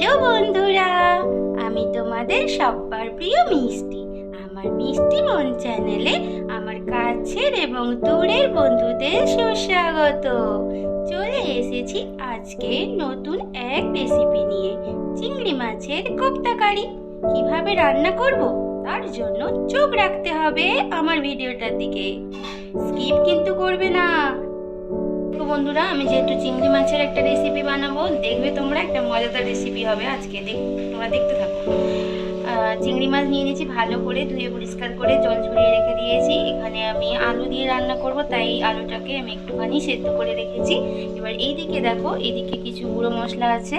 Hello বন্ধুরা, আমি তোমাদের সব্বার প্রিয় মিষ্টি। আমার মিষ্টি মন চ্যানেলে আমার কাছের এবং দূরের বন্ধুদের সুস্বাগত। চলে এসেছি আজকে নতুন এক রেসিপি নিয়ে, চিংড়ি মাছের কোপ্তা কারি। কীভাবে রান্না করব? তার জন্য চোখ রাখতে হবে আমার ভিডিওটার দিকে। স্কিপ কিন্তু করবে না। বন্ধুরা, আমি যেহেতু চিংড়ি মাছের একটা রেসিপি বানাবো, দেখবে তোমরা একটা মজাদার রেসিপি হবে আজকে। দেখ, তোমরা দেখতে থাকো। চিংড়ি মাছ নিয়ে নিয়েছি ভালো করে, ধুয়ে পরিষ্কার করে জল ঝরিয়ে রেখে দিয়েছি। এখানে আমি আলু দিয়ে রান্না করব, তাই আলুটাকে আমি একটুখানি সেদ্ধ করে রেখেছি। এবার এইদিকে দেখো, এইদিকে কিছু গুঁড়ো মশলা আছে।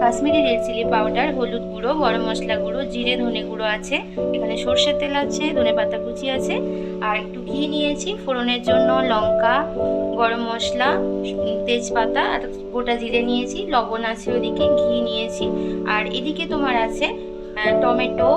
কাশ্মীরি রেড চিলি পাউডার, হলুদ গুঁড়ো, গরম মশলা গুঁড়ো, জিরে, ধনে গুঁড়ো আছে। এখানে সর্ষের তেল আছে, ধনে পাতা কুচি আছে। আর একটু ঘি নিয়েছি, ফোড়নের জন্য লঙ্কা, গরম মশলা, তেজপাতা, আর গোটা জিরে নিয়েছি। লবণ আছে ওদিকে, ঘি নিয়েছি। আর এদিকে তোমার আছে টমেটো,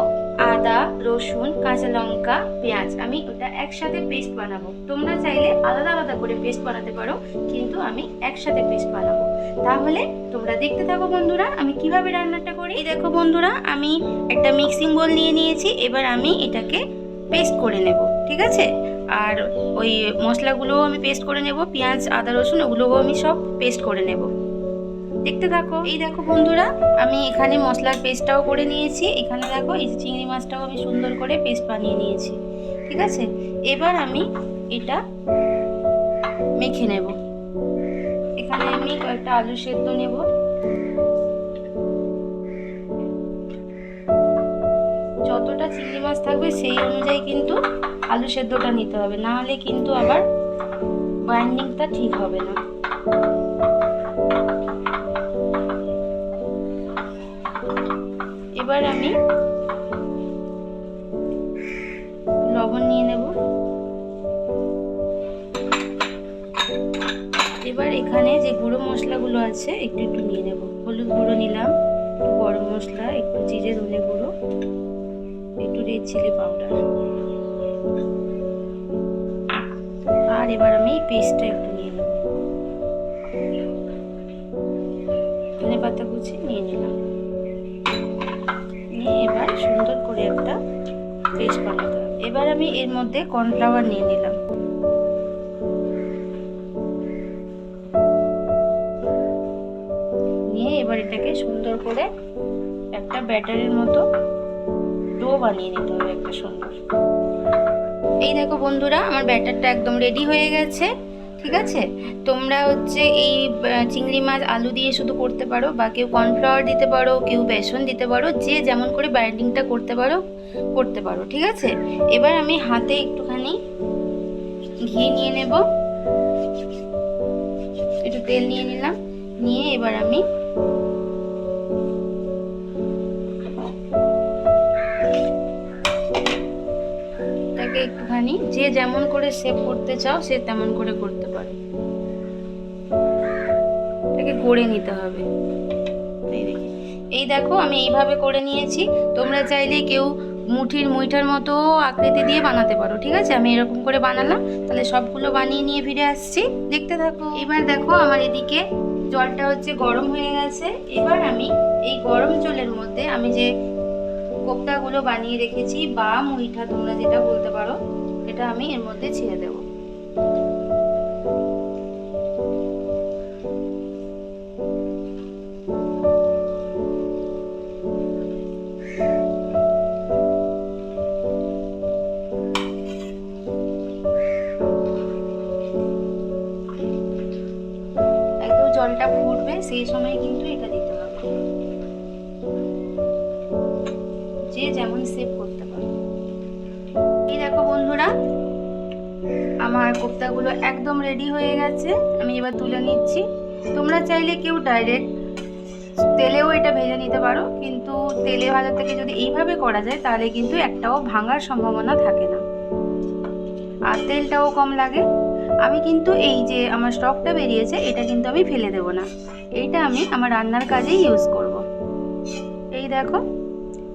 আদা, রসুন, কাঁচা লঙ্কা, পেঁয়াজ। আমি ওটা একসাথে পেস্ট বানাবো। তোমরা চাইলে আলাদা আলাদা করে পেস্ট বানাতে পারো, কিন্তু আমি একসাথে পেস্ট বানাবো। তাহলে তোমরা দেখতে থাকো বন্ধুরা, আমি কীভাবে রান্নাটা করি। দেখো বন্ধুরা, আমি একটা মিক্সিং বোল নিয়ে নিয়েছি, এবার আমি এটাকে পেস্ট করে নেব, ঠিক আছে? আর ওই মশলাগুলোও আমি পেস্ট করে নেব, পেঁয়াজ, আদা, রসুন, ওগুলোও আমি সব পেস্ট করে নেব। দেখতে থাকো। এই দেখো বন্ধুরা, আমি এখানে মশলার পেস্টটাও করে নিয়েছি। এখানে দেখো, এই চিংড়ি মাছটাও আমি সুন্দর করে পেস্ট বানিয়ে নিয়েছি। ঠিক আছে? এবার আমি এটা মেখে নেব। এখানে আমি কয়েকটা আলু সেদ্ধ নেব। যতটা চিংড়ি মাছ থাকবে, সেই অনুযায়ী কিন্তু আলু সেদ্ধটা নিতে হবে। না হলে কিন্তু আবার বাইন্ডিংটা ঠিক হবে না। এবার আমি লবণ নিয়ে নেব। এবার এখানে যে গুঁড়ো মশলাগুলো আছে, একটু একটু নিয়ে নেব। হলুদ গুঁড়ো নিলাম, একটু গরম মশলা, একটু জিরে, ধনে গুঁড়ো, একটু রেড চিলি পাউডার আর এবার আমি পেস্টটা একটু নিয়ে নেব। ধনে পাতা কুচি নিয়ে নিলাম। সুন্দর করে একটা পেস্ট বানাতে এবার আমি এর মধ্যে কর্নফ্লাওয়ার নিয়ে নিলাম। নিয়ে এবার এটাকে সুন্দর করে একটা ব্যাটারের মতো ডো বানিয়ে নিতে হবে একটা সুন্দর। এই দেখো বন্ধুরা, আমার ব্যাটারটা একদম রেডি হয়ে গেছে। ঠিক আছে? তোমরা হচ্ছে এই চিংড়ি মাছ, আলু দিয়ে শুধু করতে পারো বা কেউ কর্নফ্লাওয়ার দিতে পারো, কেউ বেসন দিতে পারো, যে যেমন করে বাইন্ডিংটা করতে পারো করতে পারো, ঠিক আছে? এবার আমি হাতে একটুখানি ঘি নিয়ে নেব। একটু তেল নিয়ে নিলাম, নিয়ে এবার আমি একটুখানি, যে যেমন করে সেভ করতে চাও, সে তেমন করে করতে এটাকে গড়ে নিতে হবে। এই দেখি। এই দেখো আমি এইভাবে করে নিয়েছি। তোমরা চাইলে কেউ মুঠির মুইঠার মতো আকৃতি দিয়ে বানাতে পারো ঠিক আছে? আমি এরকম করে বানালাম। তাহলে সবগুলো বানিয়ে নিয়ে ফিরে আসছি। দেখতে থাকো। এবার দেখো আমার এদিকে জলটা হচ্ছে গরম হয়ে গেছে। এবার আমি এই গরম জলের মধ্যে আমি যে কোপ্তাগুলো বানিয়ে রেখেছি বা মুইঠা তোমরা যেটা বলতে পারো এটা আমি এর মধ্যে ছেড়ে দেবো। জলটা ফুটবে, সেই সময় কিন্তু এটা দিতে হবে। যে যেমন সেভ করতে পারে। এই দেখো বন্ধুরা, আমার কোপ্তাগুলো একদম রেডি হয়ে গেছে। আমি এবার তুলে নিচ্ছি। তোমরা চাইলে কেউ ডাইরেক্ট তেলেও এটা ভেজে নিতে পারো, কিন্তু তেলে ভাজা থেকে যদি এইভাবে করা যায়, তাহলে কিন্তু একটাও ভাঙার সম্ভাবনা থাকে না। আর তেলটাও কম লাগে। আমি কিন্তু এই যে আমার স্টকটা বেরিয়েছে, এটা কিন্তু আমি ফেলে দেব না। এইটা আমি আমার রান্নার কাজেই ইউজ করব। এই দেখো,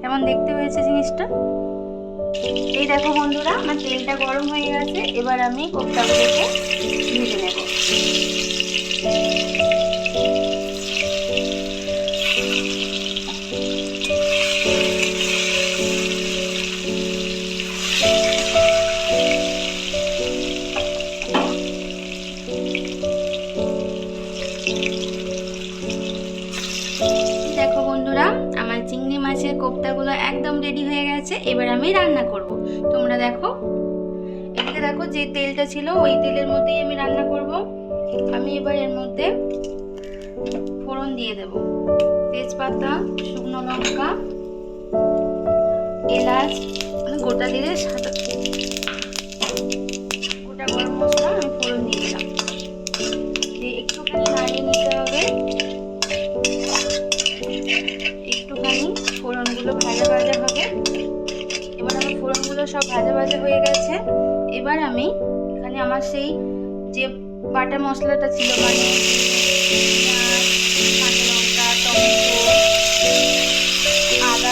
কেমন দেখতে হয়েছে জিনিসটা? এই দেখো বন্ধুরা, আমার তেলটা গরম হয়ে গেছে, এবার আমি কোপ্তাগুলোকে ভেজে নেব। আমি রান্না করব। তোমরা দেখো। এদিকে দেখো যে তেলটা ছিল, ওই তেলের মধ্যেই আমি রান্না করব। আমি এবার এর মধ্যে ফোড়ন দিয়ে দেব। তেজপাতা, শুকনো লঙ্কা, এলাচ মানে গোটা দিলে সাদা আমার সেই যে বাটা মশলাটা ছিল মানে আদা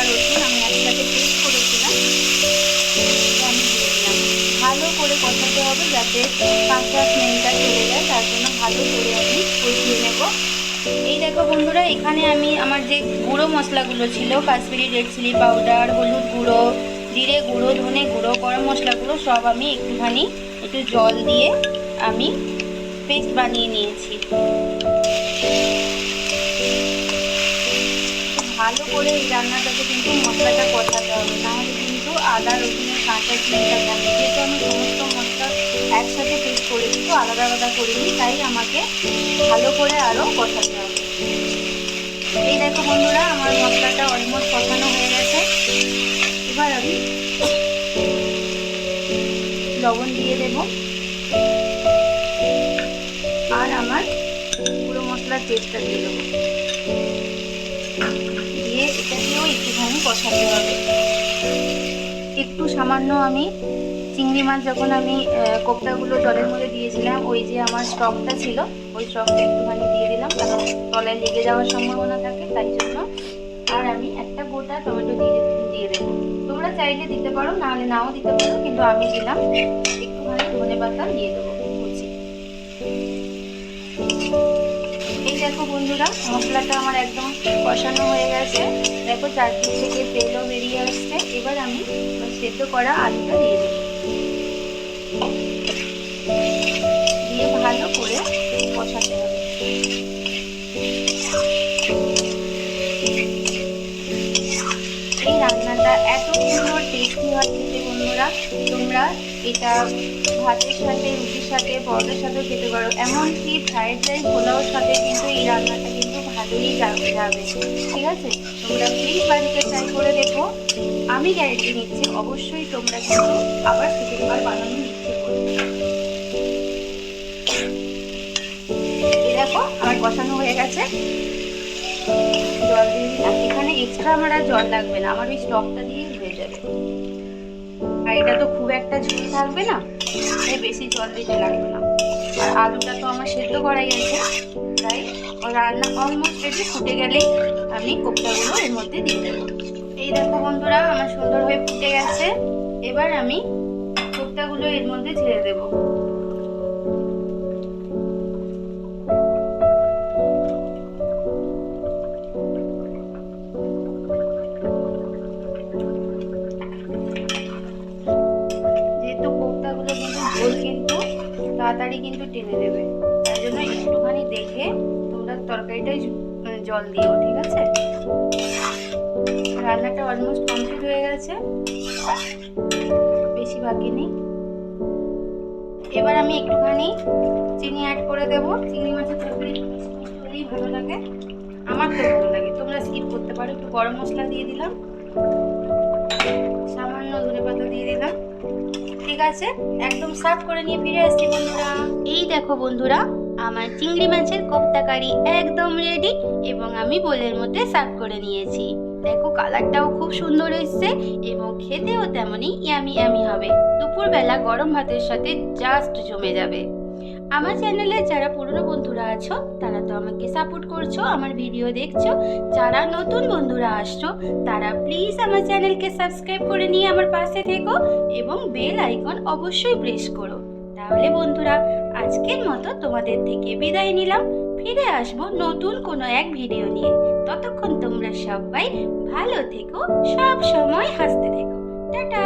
আমি পেস্ট করেছিলাম। ভালো করে হবে যাতে কাঁচা চলে যায়, তার জন্য ভালো করে আমি এই দেখো বন্ধুরা, এখানে আমি আমার যে গুঁড়ো মশলাগুলো ছিল, কাশ্মীরি রেড চিলি পাউডার হলুদ গুঁড়ো, জিরে গুঁড়ো, ধনে গুঁড়ো, গরম মশলাগুলো সব আমি একটুখানি একটু জল দিয়ে আমি পেস্ট বানিয়ে নিয়েছি। ভালো করে এই রান্নাটাতে কিন্তু মশলাটা কষাতে হবে, নাহলে কিন্তু আদা রসুনের কাঁচা স্মেলটা থাকে যেহেতু আমি সমস্ত মশলা একসাথে পেস্ট করেছি তো আলাদা আলাদা করে করিনি তাই আমাকে ভালো করে আরও কষাতে হবে। এই দেখো বন্ধুরা, আমার মশলাটা অলমোস্ট কষানো হয়ে গেছে। এবার আমি দিয়ে দেব। আর আমার গুঁড়ো মশলার পেস্টটা দিয়ে দেবো। দিয়ে এটাকেও একটুখানি কষাতে হবে। একটু সামান্য আমি চিংড়ি মাছ যখন আমি কোপ্তাগুলো জলের মধ্যে দিয়েছিলাম, ওই যে আমার স্টকটা ছিল, ওই স্টকটা একটুখানি দিয়ে দিলাম, কারণ তলায় লেগে যাওয়ার সম্ভাবনা থাকে, তাই জন্য। আর আমি একটা গোটা টমেটো দিয়ে দিয়ে দেবো। তোমরা চাইলে দিতে পারো, নাহলে নাও দিতে পারো, কিন্তু আমি দিলাম। একটুখানি ধনে পাতা দিয়ে দেবো, কুচি। এই দেখো বন্ধুরা, মশলাটা আমার একদম কষানো হয়ে গেছে। দেখো চারদিক থেকে তেলও বেরিয়ে আসছে। এবার আমি সেদ্ধ করা আলুটা দিয়ে দেবো। দিয়ে ভালো করে কষাতে হবে। এই রান্নাটা এত সুন্দর টেস্টি হয় খেতে বন্ধুরা। তোমরা এটা ভাতের সাথে, রুটির সাথে, পরোটার সাথেও খেতে পারো। এমনকি ফ্রাইড রাইস পোলাওর সাথে কিন্তু এই রান্নাটা কিন্তু ভালোই যাবে ঠিক আছে? তোমরা প্লিজ বাড়িতে ট্রাই করে দেখো। আমি গ্যারেন্টি নিচ্ছি, অবশ্যই তোমরা কিন্তু আবার সেকেন্ডবার বানানো করবে। দেখো, আমার কষানো হয়ে গেছে। জল দিয়ে দিলাম। এখানে এক্সট্রা আমার আর জল লাগবে না, আমার ওই স্টকটা দিয়েই হয়ে যাবে। আর এটা তো খুব একটা ঝুঁকি থাকবে না, তাই বেশি জল দিতে লাগবে না। আর আলুটা তো আমার সেদ্ধ করাই গেছে, তাই রান্না অলমোস্ট রেডি ফুটে গেলেই আমি কোপ্তাগুলো এর মধ্যে দিয়ে দেবো। এই দেখো বন্ধুরা, আমার সুন্দরভাবে ফুটে গেছে, এবার আমি কোপ্তাগুলো এর মধ্যে ছেড়ে দেবো। তাড়াতাড়ি কিন্তু টেনে দেবে তাই জন্য একটুখানি দেখে তোমরা তরকারিটাই মানে জল দিও, ঠিক আছে? রান্নাটা অলমোস্ট কমপ্লিট হয়ে গেছে। বেশি বাকি নেই। এবার আমি একটুখানি চিনি অ্যাড করে দেবো। চিংড়ি মাছের তরকারি হলেই ভালো লাগে। আমার তো ভালো লাগে। তোমরা স্কিপ করতে পারো। একটু গরম মশলা দিয়ে দিলাম। সামান্য ধনে পাতা দিয়ে দিলাম। ঠিক আছে? একদম সার্ভ করে নিয়ে ফিরে আসছি বন্ধুরা। এই দেখো বন্ধুরা, আমার চিংড়ি মাছের কোপ্তা কারি একদম রেডি এবং আমি বোলের মধ্যে সার্ভ করে নিয়েছি। দেখো কালারটাও খুব সুন্দর এসছে এবং খেতেও তেমনই ইয়ামি ইয়ামি হবে। দুপুরবেলা গরম ভাতের সাথে জাস্ট জমে যাবে। আমার চ্যানেলে যারা পুরনো বন্ধুরা আছো, তারা তো আমাকে সাপোর্ট করছ, আমার ভিডিও দেখছ। যারা নতুন বন্ধুরা আসছো, তারা প্লিজ আমার চ্যানেলকে সাবস্ক্রাইব করে নিয়ে আমার পাশে থেকো এবং বেল আইকন অবশ্যই প্রেস করো। তাহলে বন্ধুরা, আজকের মতো তোমাদের থেকে বিদায় নিলাম। ফিরে আসব নতুন কোনো এক ভিডিও নিয়ে। ততক্ষণ তোমরা সবাই ভালো থেকো, সব সময় হাসতে থেকো। টাটা!